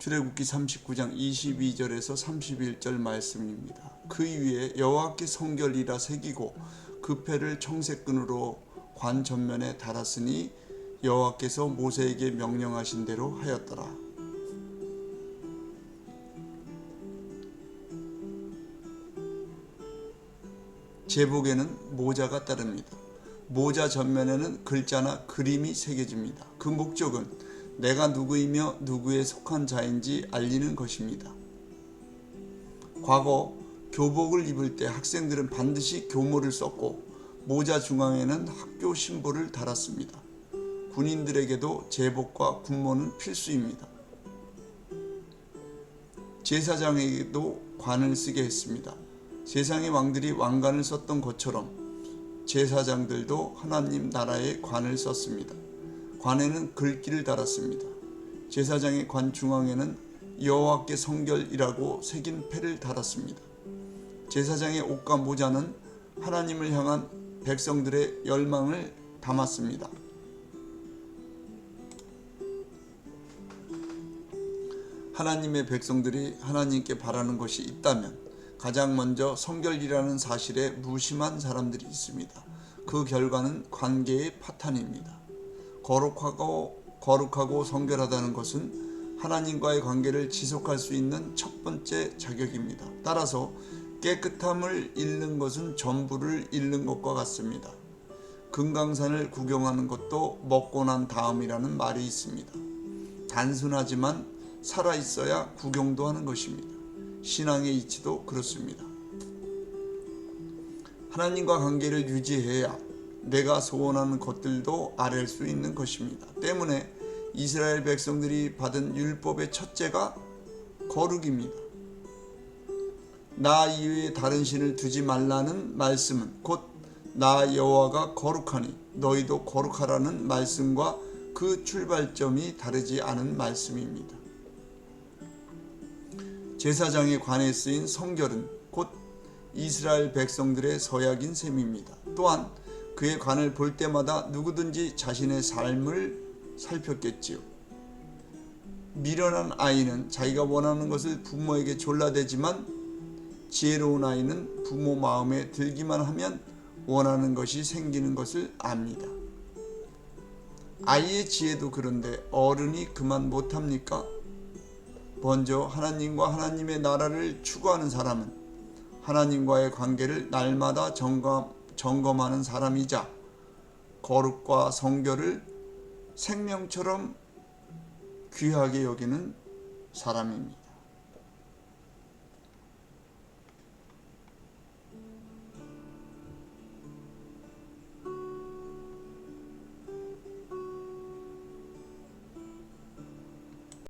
출애굽기 39장 22절에서 31절 말씀입니다. 그 위에 여호와께 성결이라 새기고 그 패를 청색끈으로 관 전면에 달았으니 여호와께서 모세에게 명령하신 대로 하였더라. 제복에는 모자가 따릅니다. 모자 전면에는 글자나 그림이 새겨집니다. 그 목적은 내가 누구이며 누구에 속한 자인지 알리는 것입니다. 과거 교복을 입을 때 학생들은 반드시 교모를 썼고 모자 중앙에는 학교 심볼을 달았습니다. 군인들에게도 제복과 군모는 필수입니다. 제사장에게도 관을 쓰게 했습니다. 세상의 왕들이 왕관을 썼던 것처럼 제사장들도 하나님 나라의 관을 썼습니다. 관에는 글귀를 달았습니다. 제사장의 관 중앙에는 여호와께 성결이라고 새긴 패를 달았습니다. 제사장의 옷과 모자는 하나님을 향한 백성들의 열망을 담았습니다. 하나님의 백성들이 하나님께 바라는 것이 있다면 가장 먼저 성결이라는 사실에 무심한 사람들이 있습니다. 그 결과는 관계의 파탄입니다. 거룩하고 거룩하고 성결하다는 것은 하나님과의 관계를 지속할 수 있는 첫 번째 자격입니다. 따라서 깨끗함을 잃는 것은 전부를 잃는 것과 같습니다. 금강산을 구경하는 것도 먹고 난 다음이라는 말이 있습니다. 단순하지만 살아 있어야 구경도 하는 것입니다. 신앙의 이치도 그렇습니다. 하나님과 관계를 유지해야 내가 소원하는 것들도 아랠 수 있는 것입니다. 때문에 이스라엘 백성들이 받은 율법의 첫째가 거룩입니다. 나 이외에 다른 신을 두지 말라는 말씀은 곧 나 여호와가 거룩하니 너희도 거룩하라는 말씀과 그 출발점이 다르지 않은 말씀입니다. 제사장에 관해 쓰인 성결은 곧 이스라엘 백성들의 서약인 셈입니다. 또한 그의 관을 볼 때마다 누구든지 자신의 삶을 살폈겠지요. 미련한 아이는 자기가 원하는 것을 부모에게 졸라대지만 지혜로운 아이는 부모 마음에 들기만 하면 원하는 것이 생기는 것을 압니다. 아이의 지혜도 그런데 어른이 그만 못합니까? 먼저 하나님과 하나님의 나라를 추구하는 사람은 하나님과의 관계를 날마다 점검, 점검하는 사람이자 거룩과 성결을 생명처럼 귀하게 여기는 사람입니다.